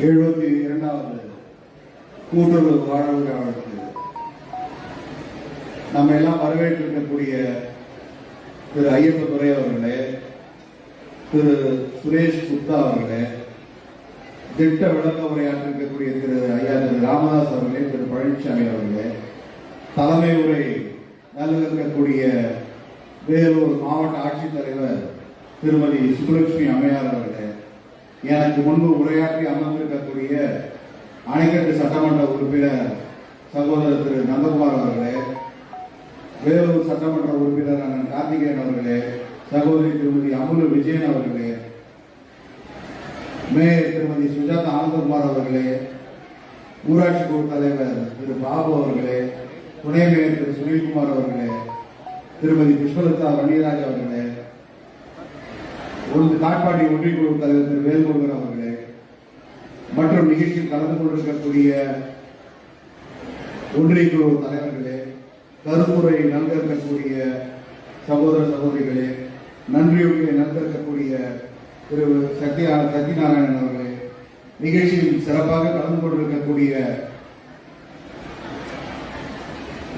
எழுபத்தி இரண்டாவது கூட்டுறவு வாழ்வுக்கு நம்ம எல்லாம் வரவேற்றிருக்கக்கூடிய திரு ஐயப்ப துறை அவர்களே திரு சுரேஷ் குப்தா அவர்களே திட்ட விளக்க உரையாற்றிருக்கக்கூடிய திரு ஐயா திரு ராமதாஸ் அவர்களே திரு பழனிசாமி அவர்களே தலைமை உரை நல்கிருக்கக்கூடிய வேலூர் மாவட்ட ஆட்சித்தலைவர் திருமதி சுப்புலட்சுமி அம்மையார் அவர்களே எனக்கு முன்பு உரையாற்றி அமர்ந்திருக்கக்கூடிய அணைக்கட்டு சட்டமன்ற உறுப்பினர் சகோதரர் திரு நந்தகுமார் அவர்களே வேலூர் சட்டமன்ற உறுப்பினர் அண்ணன் கார்த்திகேயன் அவர்களே சகோதரி திருமதி அமுலு விஜயன் அவர்களே மேயர் திருமதி சுஜாதா ஆனந்தகுமார் அவர்களே ஊராட்சி குழு தலைவர் திரு பாபு அவர்களே துணை மேயர் திரு சுனில்குமார் அவர்களே திருமதி புஷ்பலதா வன்னியராஜ் அவர்களே ஒரு காட்பாடி ஒன்றியக்குழு தலைவர் திரு வேல்முருகன் அவர்களே மற்றும் நிகழ்ச்சியில் கலந்து கொண்டிருக்கக்கூடிய ஒன்றியக்குழு தலைவர்களே கருத்துரை நன்கிருக்கக்கூடிய சகோதர சகோதரிகளே நன்றியுடைய நன்கிருக்கக்கூடிய திரு சத்யா சத்யநாராயணன் அவர்களே நிகழ்ச்சியில் சிறப்பாக கலந்து கொண்டிருக்கக்கூடிய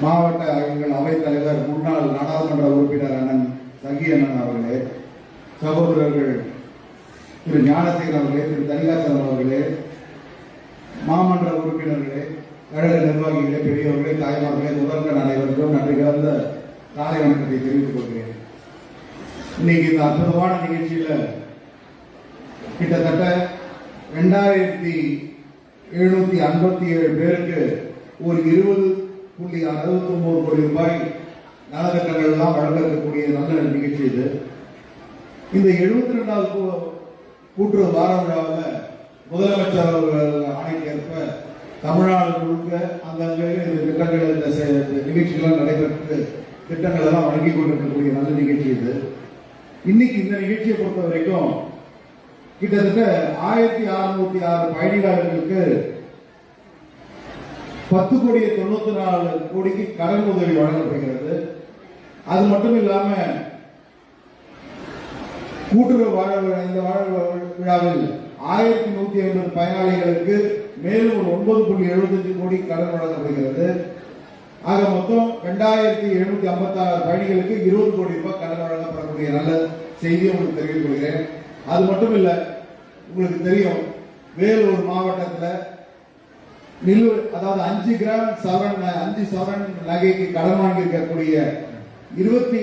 மாவட்ட எங்கள் அவைத் தலைவர் முன்னாள் நாடாளுமன்ற உறுப்பினர் அண்ணன் சங்கி அண்ணன் அவர்களே சகோதரர்கள் திரு ஞானசேகர் அவர்களே திரு தனிகாசன் அவர்களே மாமன்ற உறுப்பினர்களே கழக நிர்வாகிகளே பெரியவர்களே தாய்மார்களே முதல்கள் அனைவருக்கும் நன்றி கலந்த காலை வணக்கத்தை தெரிவித்துக் கொள்கிறேன். இன்னைக்கு இந்த அற்புதமான நிகழ்ச்சியில் கிட்டத்தட்ட ரெண்டாயிரத்தி எழுநூத்தி ஐம்பத்தி ஏழு பேருக்கு ஒரு இருபது புள்ளி அறுபத்தி ஒன்பது கோடி ரூபாய் நலத்திட்டங்கள் எல்லாம் வழங்கக்கூடிய நல்ல நிகழ்ச்சி இது. இந்த எழுபத்தி ரெண்டாவது கூட்டுறவு வார விழாவில் முதலமைச்சர் அவர்கள் ஆணைக்கேற்ப தமிழ்நாடு முழுக்க அங்கங்கே இந்த திட்டங்கள் இந்த நிகழ்ச்சிகள்லாம் நடைபெற்று திட்டங்கள் எல்லாம் வழங்கி கொண்டிருக்கக்கூடிய நல்ல நிகழ்ச்சி இது. இன்னைக்கு இந்த நிகழ்ச்சியை பொறுத்த வரைக்கும் கிட்டத்தட்ட ஆயிரத்தி அறுநூத்தி ஆறு பயணிகளுக்கு பத்து கோடியே தொண்ணூத்தி நாலு கோடிக்கு கடன் உதவி வழங்கப்படுகிறது. அது மட்டும் இல்லாமல் கூட்டுறவு வாழ இந்த வாழ விழாவில் ஆயிரத்தி நூத்தி ஐம்பது பயனாளிகளுக்கு மேலும் ஒரு ஒன்பது புள்ளி எழுபத்தஞ்சு கோடி கடன் வழங்கப்படுகிறது. ஆக மொத்தம் ரெண்டாயிரத்தி எழுநூத்தி ஐம்பத்தி ஆறு பயணிகளுக்கு இருபது கோடி ரூபாய் கடன் வழங்கப்படக்கூடிய நல்ல செய்தியை உங்களுக்கு தெரிவித்துக் கொள்கிறேன். அது மட்டும் இல்ல உங்களுக்கு தெரியும் வேலூர் மாவட்டத்தில் நிலு அதாவது அஞ்சு கிராம் சவரன் அஞ்சு சவரன் நகைக்கு கடன் வாங்கி இருக்கக்கூடிய இருபத்தி